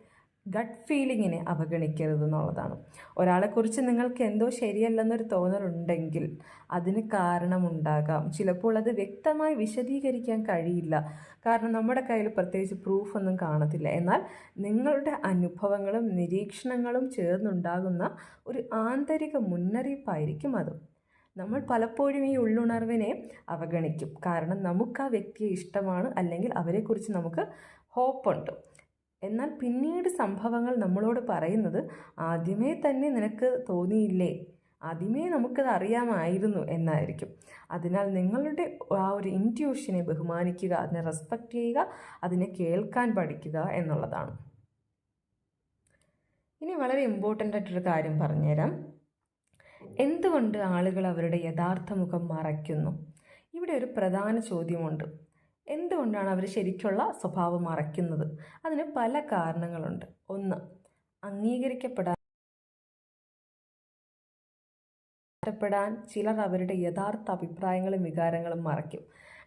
ഗട്ട് ഫീലിങ്ങിനെ അവഗണിക്കരുത് എന്നുള്ളതാണ് ഒരാളെക്കുറിച്ച് നിങ്ങൾക്ക് എന്തോ ശരിയല്ലെന്നൊരു തോന്നലുണ്ടെങ്കിൽ അതിന് കാരണമുണ്ടാകാം. ചിലപ്പോൾ അത് വ്യക്തമായി വിശദീകരിക്കാൻ കഴിയില്ല. കാരണം നമ്മുടെ കയ്യിൽ പ്രത്യേകിച്ച് പ്രൂഫൊന്നും കാണത്തില്ല. എന്നാൽ നിങ്ങളുടെ അനുഭവങ്ങളും നിരീക്ഷണങ്ങളും ചേർന്നുണ്ടാകുന്ന ഒരു ആന്തരിക മുന്നറിയിപ്പായിരിക്കും അത്. നമ്മൾ പലപ്പോഴും ഈ ഉള്ളുണർവിനെ അവഗണിക്കും. കാരണം നമുക്ക് ആ വ്യക്തിയെ ഇഷ്ടമാണ് അല്ലെങ്കിൽ അവരെക്കുറിച്ച് നമുക്ക് ഹോപ്പുണ്ട്. എന്നാൽ പിന്നീട് സംഭവങ്ങൾ നമ്മളോട് പറയുന്നത് ആദ്യമേ തന്നെ നിനക്ക് തോന്നിയില്ലേ? ആദ്യമേ നമുക്കത് അറിയാമായിരുന്നു എന്നായിരിക്കും. അതിനാൽ നിങ്ങളുടെ ആ ഒരു ഇന്റ്യൂഷനെ ബഹുമാനിക്കുക അതിനെ റെസ്പെക്റ്റ് ചെയ്യുക അതിനെ കേൾക്കാൻ പഠിക്കുക എന്നുള്ളതാണ്. ഇനി വളരെ ഇമ്പോർട്ടന്റ് ആയിട്ടൊരു കാര്യം പറഞ്ഞുതരാം. എന്തുകൊണ്ട് ആളുകൾ അവരുടെ യഥാർത്ഥ മുഖം മറയ്ക്കുന്നു? ഇവിടെ ഒരു പ്രധാന ചോദ്യമുണ്ട്. എന്തുകൊണ്ടാണ് അവർ ശരിക്കുള്ള സ്വഭാവം മറയ്ക്കുന്നത്? അതിന് പല കാരണങ്ങളുണ്ട്. ഒന്ന് അംഗീകരിക്കപ്പെടാൻ പ്പെടാൻ ചിലർ അവരുടെ യഥാർത്ഥ അഭിപ്രായങ്ങളും വികാരങ്ങളും മറയ്ക്കും.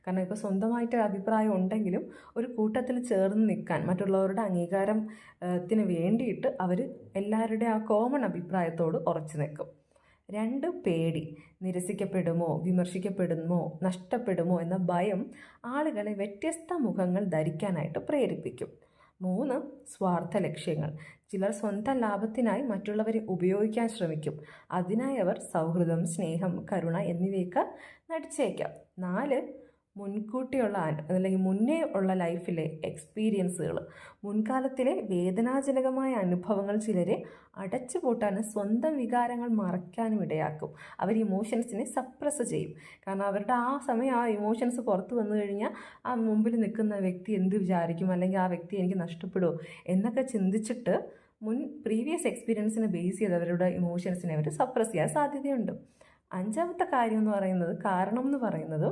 കാരണം ഇപ്പോൾ സ്വന്തമായിട്ട് അഭിപ്രായം ഉണ്ടെങ്കിലും ഒരു കൂട്ടത്തിൽ ചേർന്ന് നിൽക്കാൻ മറ്റുള്ളവരുടെ അംഗീകാരത്തിന് വേണ്ടിയിട്ട് അവർ എല്ലാവരുടെ ആ കോമൺ അഭിപ്രായത്തോട് ഉറച്ചു നിൽക്കും. രണ്ട് പേടി. നിരസിക്കപ്പെടുമോ വിമർശിക്കപ്പെടുമോ നഷ്ടപ്പെടുമോ എന്ന ഭയം ആളുകളെ വ്യത്യസ്ത മുഖങ്ങൾ ധരിക്കാനായിട്ട് പ്രേരിപ്പിക്കും. മൂന്ന് സ്വാർത്ഥ ലക്ഷ്യങ്ങൾ. ചിലർ സ്വന്തം ലാഭത്തിനായി മറ്റുള്ളവരെ ഉപയോഗിക്കാൻ ശ്രമിക്കും. അതിനായി അവർ സൗഹൃദം സ്നേഹം കരുണ എന്നിവയൊക്കെ നടിച്ചേക്കാം. നാല് മുൻകൂട്ടിയുള്ള അല്ലെങ്കിൽ മുന്നേ ഉള്ള ലൈഫിലെ എക്സ്പീരിയൻസുകൾ മുൻകാലത്തിലെ വേദനാജനകമായ അനുഭവങ്ങൾ ചിലരെ അടച്ചു പൂട്ടാനും സ്വന്തം വികാരങ്ങൾ മറയ്ക്കാനും ഇടയാക്കും. അവർ ഇമോഷൻസിനെ സപ്രസ് ചെയ്യും. കാരണം അവരുടെ ആ സമയം ആ ഇമോഷൻസ് പുറത്ത് വന്നു കഴിഞ്ഞാൽ ആ മുമ്പിൽ നിൽക്കുന്ന വ്യക്തി എന്ത് വിചാരിക്കും? അല്ലെങ്കിൽ ആ വ്യക്തി എനിക്ക് നഷ്ടപ്പെടുമോ എന്നൊക്കെ ചിന്തിച്ചിട്ട് മുൻ പ്രീവിയസ് എക്സ്പീരിയൻസിനെ ബേസ് ചെയ്ത് അവരുടെ ഇമോഷൻസിനെ അവർ സപ്രസ് ചെയ്യാൻ സാധ്യതയുണ്ട്. അഞ്ചാമത്തെ കാര്യം എന്ന് പറയുന്നത് കാരണം എന്ന് പറയുന്നത്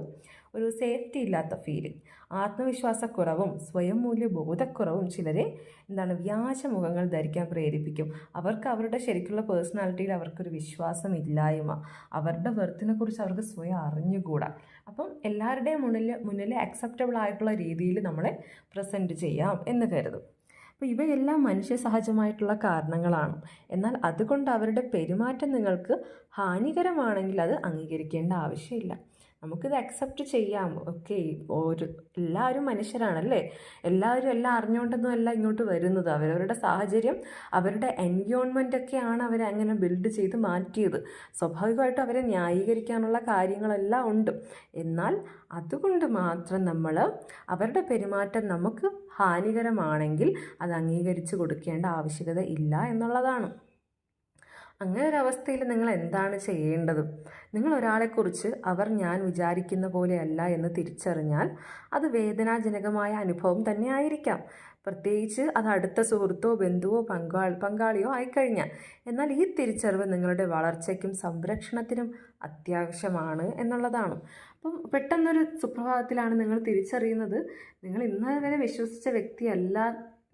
ഒരു സേഫ്റ്റി ഇല്ലാത്ത ഫീലിംഗ് ആത്മവിശ്വാസക്കുറവും സ്വയം മൂല്യബോധക്കുറവും ചിലരെ എന്താണ് വ്യാജമുഖങ്ങൾ ധരിക്കാൻ പ്രേരിപ്പിക്കും. അവർക്ക് അവരുടെ ശരിക്കുള്ള പേഴ്സണാലിറ്റിയിൽ അവർക്കൊരു വിശ്വാസം ഇല്ലായ്മ അവരുടെ വെർത്തിനെ കുറിച്ച് അവർക്ക് സ്വയം അറിഞ്ഞുകൂടാ. അപ്പം എല്ലാവരുടെയും മുന്നിൽ മുന്നിൽ അക്സെപ്റ്റബിൾ ആയിട്ടുള്ള രീതിയിൽ നമ്മളെ പ്രസന്റ് ചെയ്യാം എന്ന് കരുതും. അപ്പോൾ ഇവയെല്ലാം മനുഷ്യ സഹജമായിട്ടുള്ള കാരണങ്ങളാണ്. എന്നാൽ അതുകൊണ്ട് അവരുടെ പെരുമാറ്റം നിങ്ങൾക്ക് ഹാനികരമാണെങ്കിൽ അത് അംഗീകരിക്കേണ്ട ആവശ്യമില്ല. നമുക്കിത് അക്സെപ്റ്റ് ചെയ്യാം. ഓക്കെ ഒരു എല്ലാവരും മനുഷ്യരാണല്ലേ? എല്ലാവരും എല്ലാം അറിഞ്ഞുകൊണ്ടൊന്നും അല്ല ഇങ്ങോട്ട് വരുന്നത്. അവരവരുടെ സാഹചര്യം അവരുടെ എൻവയോൺമെന്റ് ഒക്കെയാണ് അവരെ അങ്ങനെ ബിൽഡ് ചെയ്ത് മാറ്റിയത്. സ്വാഭാവികമായിട്ടും അവരെ ന്യായീകരിക്കാനുള്ള കാര്യങ്ങളെല്ലാം ഉണ്ട്. എന്നാൽ അതുകൊണ്ട് മാത്രം നമ്മൾ അവരുടെ പെരുമാറ്റം നമുക്ക് ഹാനികരമാണെങ്കിൽ അത് അംഗീകരിച്ച് കൊടുക്കേണ്ട ആവശ്യകത ഇല്ല എന്നുള്ളതാണ്. അങ്ങനെ ഒരു അവസ്ഥയിൽ നിങ്ങൾ എന്താണ് ചെയ്യേണ്ടത്? നിങ്ങൾ ഒരാളെക്കുറിച്ച് അവർ ഞാൻ വിചാരിക്കുന്ന പോലെയല്ല എന്ന് തിരിച്ചറിഞ്ഞാൽ അത് വേദനാജനകമായ അനുഭവം തന്നെ ആയിരിക്കാം പ്രത്യേകിച്ച് അത് അടുത്ത സുഹൃത്തോ ബന്ധുവോ പങ്കാൾ പങ്കാളിയോ ആയിക്കഴിഞ്ഞാൽ. എന്നാൽ ഈ തിരിച്ചറിവ് നിങ്ങളുടെ വളർച്ചയ്ക്കും സംരക്ഷണത്തിനും അത്യാവശ്യമാണ് എന്നുള്ളതാണ്. അപ്പം പെട്ടെന്നൊരു സുപ്രഭാതത്തിലാണ് നിങ്ങൾ തിരിച്ചറിയുന്നത്. നിങ്ങൾ ഇന്നേ വരെ വിശ്വസിച്ച വ്യക്തിയല്ല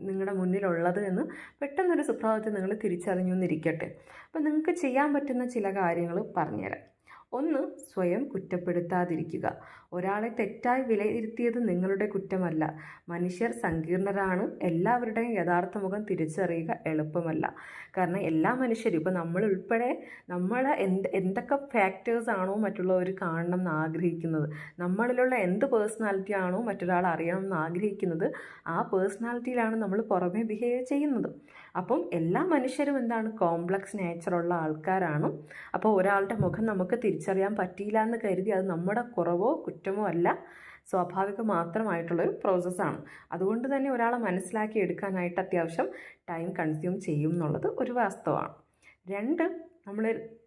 നിങ്ങളുടെ മുന്നിലുള്ളത് എന്ന് പെട്ടെന്നൊരു സുപ്രഭാതത്തിൽ നിങ്ങൾ തിരിച്ചറിഞ്ഞു എന്നിരിക്കട്ടെ അപ്പം നിങ്ങൾക്ക് ചെയ്യാൻ പറ്റുന്ന ചില കാര്യങ്ങൾ പറഞ്ഞുതരാം. ഒന്ന് സ്വയം കുറ്റപ്പെടുത്താതിരിക്കുക. ഒരാളെ തെറ്റായി വിലയിരുത്തിയത് നിങ്ങളുടെ കുറ്റമല്ല. മനുഷ്യർ സങ്കീർണരാണ്. എല്ലാവരുടെയും യഥാർത്ഥ മുഖം തിരിച്ചറിയുക എളുപ്പമല്ല. കാരണം എല്ലാ മനുഷ്യരും ഇപ്പോൾ നമ്മൾ ഉൾപ്പെടെ നമ്മൾ എന്ത് എന്തൊക്കെ ഫാക്ടേഴ്സ് ആണോ മറ്റുള്ളവർ കാണണം എന്ന് ആഗ്രഹിക്കുന്നത്. നമ്മളിലുള്ള എന്ത് പേഴ്സണാലിറ്റി ആണോ മറ്റൊരാൾ അറിയണം എന്ന് ആഗ്രഹിക്കുന്നത് ആ പേഴ്സണാലിറ്റിയിലാണ് നമ്മൾ പുറമേ ബിഹേവ് ചെയ്യുന്നത്. അപ്പം എല്ലാ മനുഷ്യരും എന്താണ്? കോംപ്ലക്സ് നേച്ചറുള്ള ആൾക്കാരാണ്. അപ്പോൾ ഒരാളുടെ മുഖം നമുക്ക് തിരിച്ചറിയാൻ പറ്റിയില്ല എന്ന് കരുതി അത് നമ്മുടെ കുറവോ കുറ്റമോ അല്ല. സ്വാഭാവിക മാത്രമായിട്ടുള്ളൊരു പ്രോസസ്സാണ് അതുകൊണ്ട് തന്നെ ഒരാളെ മനസ്സിലാക്കി എടുക്കാനായിട്ട് അത്യാവശ്യം ടൈം കൺസ്യൂം ചെയ്യും എന്നുള്ളത് ഒരു വാസ്തവമാണ്. രണ്ട് നമ്മൾ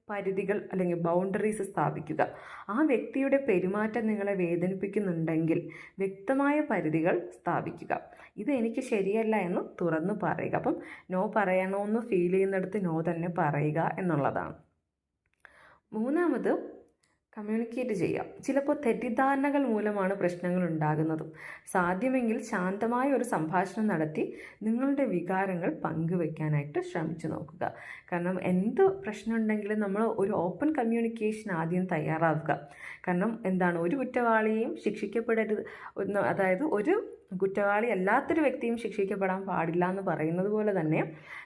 പരിധികൾ അല്ലെങ്കിൽ ബൗണ്ടറീസ് സ്ഥാപിക്കുക. ആ വ്യക്തിയുടെ പെരുമാറ്റം നിങ്ങളെ വേദനിപ്പിക്കുന്നുണ്ടെങ്കിൽ വ്യക്തമായ പരിധികൾ സ്ഥാപിക്കുക. ഇത് എനിക്ക് ശരിയല്ല എന്ന് തുറന്നു പറയുക. അപ്പം നോ പറയണമെന്ന് ഫീൽ ചെയ്യുന്നിടത്ത് നോ തന്നെ പറയുക എന്നുള്ളതാണ്. മൂന്നാമത് കമ്മ്യൂണിക്കേറ്റ് ചെയ്യാം. ചിലപ്പോൾ തെറ്റിദ്ധാരണകൾ മൂലമാണ് പ്രശ്നങ്ങൾ ഉണ്ടാകുന്നതും. സാധ്യമെങ്കിൽ ശാന്തമായ ഒരു സംഭാഷണം നടത്തി നിങ്ങളുടെ വികാരങ്ങൾ പങ്കുവെക്കാനായിട്ട് ശ്രമിച്ചു നോക്കുക. കാരണം എന്ത് പ്രശ്നമുണ്ടെങ്കിലും നമ്മൾ ഒരു ഓപ്പൺ കമ്മ്യൂണിക്കേഷൻ ആദ്യം തയ്യാറാവുക. കാരണം എന്താണ്? ഒരു കുറ്റവാളിയെയും ശിക്ഷിക്കപ്പെടരുത്. അതായത് ഒരു കുറ്റവാളി അല്ലാത്തൊരു വ്യക്തിയും ശിക്ഷിക്കപ്പെടാൻ പാടില്ല എന്ന് പറയുന്നത് പോലെ തന്നെ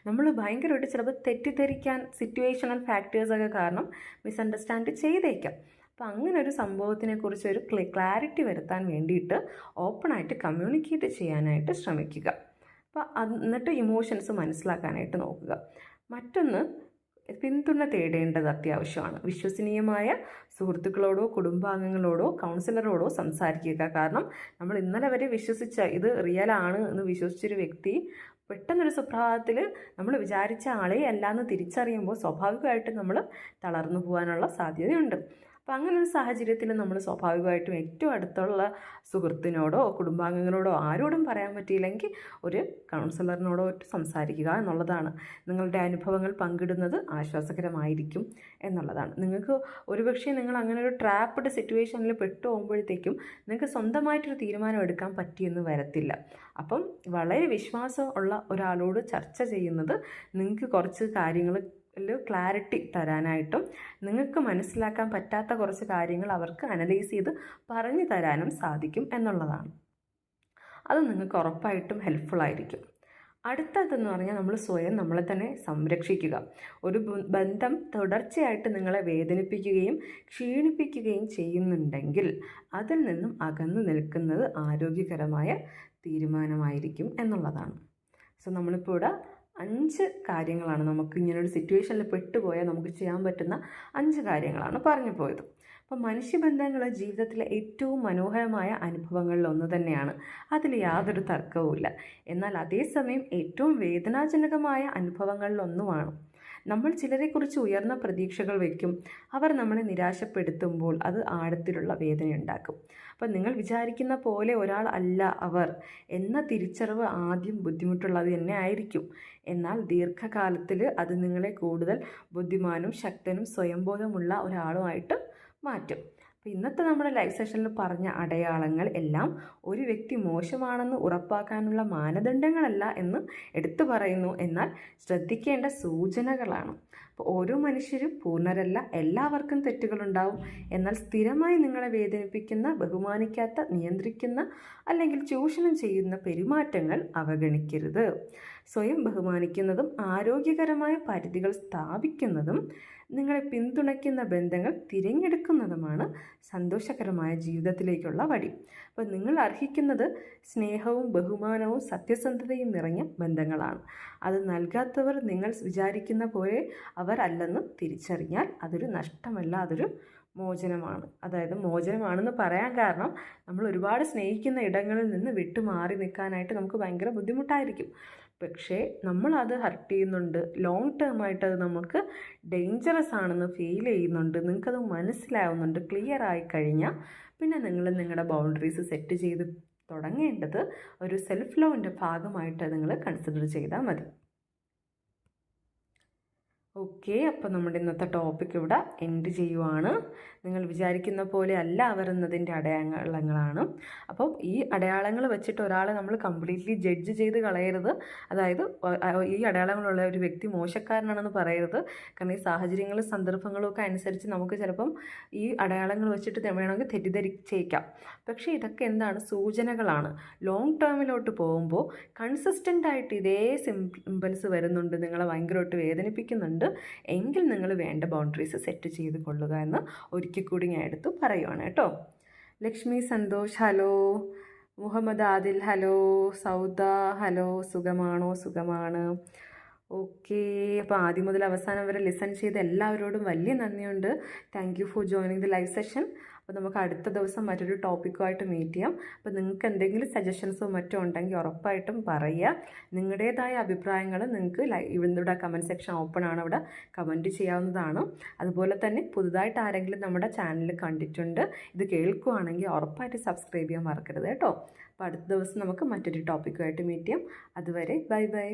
നമ്മൾ ഭയങ്കരമായിട്ട് ചിലപ്പോൾ തെറ്റിദ്ധരിക്കാൻ സിറ്റുവേഷണൽ ഫാക്ടേഴ്സൊക്കെ കാരണം മിസ്അണ്ടർസ്റ്റാൻഡ് ചെയ്തേക്കാം. അപ്പോൾ അങ്ങനെ ഒരു സംഭവത്തിനെക്കുറിച്ച് ഒരു ക്ലാരിറ്റി വരുത്താൻ വേണ്ടിയിട്ട് ഓപ്പണായിട്ട് കമ്മ്യൂണിക്കേറ്റ് ചെയ്യാനായിട്ട് ശ്രമിക്കുക. അപ്പോൾ എന്നിട്ട് ഇമോഷൻസ് മനസ്സിലാക്കാനായിട്ട് നോക്കുക. മറ്റൊന്ന് പിന്തുണ തേടേണ്ടത് അത്യാവശ്യമാണ്. വിശ്വസനീയമായ സുഹൃത്തുക്കളോടോ കുടുംബാംഗങ്ങളോടോ കൗൺസിലറോടോ സംസാരിക്കുക. കാരണം നമ്മൾ ഇന്നലെ വരെ വിശ്വസിച്ച ഇത് റിയൽ ആണ് എന്ന് വിശ്വസിച്ചൊരു വ്യക്തി പെട്ടെന്നൊരു സ്വഭാവത്തിൽ നമ്മൾ വിചാരിച്ച ആളെ അല്ല എന്ന് തിരിച്ചറിയുമ്പോൾ സ്വാഭാവികമായിട്ടും നമ്മൾ തളർന്നു പോകാനുള്ള സാധ്യതയുണ്ട്. അപ്പം അങ്ങനെ ഒരു സാഹചര്യത്തിൽ നമ്മൾ സ്വാഭാവികമായിട്ടും ഏറ്റവും അടുത്തുള്ള സുഹൃത്തിനോടോ കുടുംബാംഗങ്ങളോടോ ആരോടും പറയാൻ പറ്റിയില്ലെങ്കിൽ ഒരു കൗൺസിലറിനോടോ സംസാരിക്കുക എന്നുള്ളതാണ്. നിങ്ങളുടെ അനുഭവങ്ങൾ പങ്കിടുന്നത് ആശ്വാസകരമായിരിക്കും എന്നുള്ളതാണ്. നിങ്ങൾക്ക് ഒരുപക്ഷെ നിങ്ങൾ അങ്ങനെ ഒരു ട്രാപ്പ്ഡ് സിറ്റുവേഷനിൽ പെട്ടു പോകുമ്പോഴത്തേക്കും നിങ്ങൾക്ക് സ്വന്തമായിട്ടൊരു തീരുമാനം എടുക്കാൻ പറ്റിയെന്ന് വരത്തില്ല. അപ്പം വളരെ വിശ്വാസമുള്ള ഒരാളോട് ചർച്ച ചെയ്യുന്നത് നിങ്ങൾക്ക് കുറച്ച് കാര്യങ്ങൾ ക്ലാരിറ്റി തരാനായിട്ടും നിങ്ങൾക്ക് മനസ്സിലാക്കാൻ പറ്റാത്ത കുറച്ച് കാര്യങ്ങൾ അവർക്ക് അനലൈസ് ചെയ്ത് പറഞ്ഞു തരാനും സാധിക്കും എന്നുള്ളതാണ്. അത് നിങ്ങൾക്ക് ഉറപ്പായിട്ടും ഹെൽപ്ഫുൾ ആയിരിക്കും. അടുത്തതെന്ന് പറഞ്ഞാൽ നമ്മൾ സ്വയം നമ്മളെ തന്നെ സംരക്ഷിക്കുക. ഒരു ബന്ധം തുടർച്ചയായിട്ട് നിങ്ങളെ വേദനിപ്പിക്കുകയും ക്ഷീണിപ്പിക്കുകയും ചെയ്യുന്നുണ്ടെങ്കിൽ അതിൽ നിന്നും അകന്നു നിൽക്കുന്നത് ആരോഗ്യകരമായ തീരുമാനമായിരിക്കും എന്നുള്ളതാണ്. സോ നമ്മളിപ്പോൾ ഇവിടെ അഞ്ച് കാര്യങ്ങളാണ് നമുക്ക് ഇങ്ങനൊരു സിറ്റുവേഷനിൽ പെട്ടുപോയാൽ നമുക്ക് ചെയ്യാൻ പറ്റുന്ന അഞ്ച് കാര്യങ്ങളാണ് പറഞ്ഞു പോയത്. അപ്പം മനുഷ്യബന്ധങ്ങൾ ജീവിതത്തിലെ ഏറ്റവും മനോഹരമായ അനുഭവങ്ങളിൽ ഒന്ന് തന്നെയാണ്. അതിൽ യാതൊരു തർക്കവുമില്ല. എന്നാൽ അതേസമയം ഏറ്റവും വേദനാജനകമായ അനുഭവങ്ങളിലൊന്നുമാണ് നമ്മൾ ചിലരെക്കുറിച്ച് ഉയർന്ന പ്രതീക്ഷകൾ വയ്ക്കും അവർ നമ്മളെ നിരാശപ്പെടുത്തുമ്പോൾ അത് ആഴത്തിലുള്ള വേദന ഉണ്ടാക്കും അപ്പം നിങ്ങൾ വിചാരിക്കുന്ന പോലെ ഒരാൾ അല്ല അവർ. എന്ന തിരിച്ചറിവ് ആദ്യം ബുദ്ധിമുട്ടുള്ളത് തന്നെ ആയിരിക്കും. എന്നാൽ ദീർഘകാലത്തിൽ അത് നിങ്ങളെ കൂടുതൽ ബുദ്ധിമാനും ശക്തനും സ്വയംബോധമുള്ള ഒരാളുമായിട്ട് മാറ്റും. അപ്പോൾ ഇന്നത്തെ നമ്മുടെ ലൈവ് സെഷനിൽ പറഞ്ഞ അടയാളങ്ങൾ എല്ലാം ഒരു വ്യക്തി മോശമാണെന്ന് ഉറപ്പാക്കാനുള്ള മാനദണ്ഡങ്ങളല്ല എന്ന് എടുത്തു പറയുന്നു. എന്നാൽ ശ്രദ്ധിക്കേണ്ട സൂചനകളാണ്. അപ്പോൾ ഓരോ മനുഷ്യരും പൂർണരല്ല എല്ലാവർക്കും തെറ്റുകളുണ്ടാവും. എന്നാൽ സ്ഥിരമായി നിങ്ങളെ വേദനിപ്പിക്കുന്ന ബഹുമാനിക്കാത്ത നിയന്ത്രിക്കുന്ന അല്ലെങ്കിൽ ചൂഷണം ചെയ്യുന്ന പെരുമാറ്റങ്ങൾ അവഗണിക്കരുത്. സ്വയം ബഹുമാനിക്കുന്നതും ആരോഗ്യകരമായ പരിധികൾ സ്ഥാപിക്കുന്നതും നിങ്ങളെ പിന്തുണയ്ക്കുന്ന ബന്ധങ്ങൾ തിരഞ്ഞെടുക്കുന്നതുമാണ് സന്തോഷകരമായ ജീവിതത്തിലേക്കുള്ള വഴി. അപ്പോൾ നിങ്ങൾ അർഹിക്കുന്നത് സ്നേഹവും ബഹുമാനവും സത്യസന്ധതയും നിറഞ്ഞ ബന്ധങ്ങളാണ്. അത് നൽകാത്തവർ നിങ്ങൾ വിചാരിക്കുന്ന പോലെ അവർ അല്ലെന്ന് തിരിച്ചറിഞ്ഞാൽ അതൊരു നഷ്ടമല്ല അതൊരു മോചനമാണ്. അതായത് മോചനമാണെന്ന് പറയാൻ കാരണം നമ്മൾ ഒരുപാട് സ്നേഹിക്കുന്ന ഇടങ്ങളിൽ നിന്ന് വിട്ടുമാറി നിൽക്കാനായിട്ട് നമുക്ക് ഭയങ്കര ബുദ്ധിമുട്ടായിരിക്കും. പക്ഷേ നമ്മളത് ഹർട്ട് ചെയ്യുന്നുണ്ട്. ലോങ് ടേം ആയിട്ട് അത് നമുക്ക് ഡേഞ്ചറസ് ആണെന്ന് ഫീൽ ചെയ്യുന്നുണ്ട്. നിങ്ങൾക്കത് മനസ്സിലാവുന്നുണ്ട്. ക്ലിയർ ആയി കഴിഞ്ഞാൽ പിന്നെ നിങ്ങൾ നിങ്ങളുടെ ബൗണ്ടറീസ് സെറ്റ് ചെയ്ത് തുടങ്ങേണ്ടത് ഒരു സെൽഫ് ലവിന്റെ ഭാഗമായിട്ട് നിങ്ങൾ കൺസിഡർ ചെയ്താൽ മതി. ഓക്കെ അപ്പോൾ നമ്മുടെ ഇന്നത്തെ ടോപ്പിക് ഇവിടെ എൻഡ് ചെയ്യുവാണ്. നിങ്ങൾ വിചാരിക്കുന്ന പോലെ അല്ല അവർ എന്നതിന്റെ അടയാളങ്ങളാണ്. അപ്പോൾ ഈ അടയാളങ്ങൾ വെച്ചിട്ട് ഒരാളെ നമ്മൾ കംപ്ലീറ്റ്ലി ജഡ്ജ് ചെയ്ത് കളയരുത്. അതായത് ഈ അടയാളങ്ങളുള്ള ഒരു വ്യക്തി മോശക്കാരനാണെന്ന് പറയരുത്. കാരണം ഈ സാഹചര്യങ്ങളും സന്ദർഭങ്ങളും ഒക്കെ അനുസരിച്ച് നമുക്ക് ചിലപ്പം ഈ അടയാളങ്ങൾ വെച്ചിട്ട് വേണമെങ്കിൽ തെറ്റിദ്ധരിച്ചേക്കാം. പക്ഷേ ഇതൊക്കെ എന്താണ്? സൂചനകളാണ്. ലോങ് ടേമിലോട്ട് പോകുമ്പോൾ കൺസിസ്റ്റന്റ് ആയിട്ട് ഇതേ സിംപിൾസ് വരുന്നുണ്ട്. നിങ്ങളെ ഭയങ്കരമായിട്ട് വേദനിപ്പിക്കുന്നുണ്ട്. എങ്കിൽ നിങ്ങൾ വേണ്ട ബൗണ്ടറീസ് സെറ്റ് ചെയ്ത് കൊള്ളുക എന്ന് ഒരിക്കൽ കൂടി ഞാൻ എടുത്തു പറയുവാണ് കേട്ടോ. Lakshmi Santhosh hello. Muhammad Adil hello. Sauda hello. സുഖമാണോ? സുഖമാണ്. ഓക്കെ. അപ്പോൾ ആദ്യം മുതൽ അവസാനം വരെ ലിസൺ ചെയ്ത എല്ലാവരോടും വലിയ നന്ദിയുണ്ട്. Thank you for joining the live session അപ്പോൾ നമുക്ക് അടുത്ത ദിവസം മറ്റൊരു ടോപ്പിക്കുമായിട്ട് മീറ്റ് ചെയ്യാം. അപ്പോൾ നിങ്ങൾക്ക് എന്തെങ്കിലും സജഷൻസോ മറ്റോ ഉണ്ടെങ്കിൽ ഉറപ്പായിട്ടും പറയുക. നിങ്ങളുടേതായ അഭിപ്രായങ്ങൾ നിങ്ങൾക്ക് ഇവിടെ കമന്റ് സെക്ഷൻ ഓപ്പൺ ആണ്. അവിടെ കമന്റ് ചെയ്യാവുന്നതാണ്. അതുപോലെ തന്നെ പുതുതായിട്ട് ആരെങ്കിലും നമ്മുടെ ചാനൽ കണ്ടിട്ടുണ്ട് ഇത് കേൾക്കുവാണെങ്കിൽ ഉറപ്പായിട്ട് സബ്സ്ക്രൈബ് ചെയ്യാൻ മറക്കരുത് കേട്ടോ. അപ്പോൾ അടുത്ത ദിവസം നമുക്ക് മറ്റൊരു ടോപ്പിക്കുമായിട്ട് മീറ്റ് ചെയ്യാം. അതുവരെ ബൈ ബൈ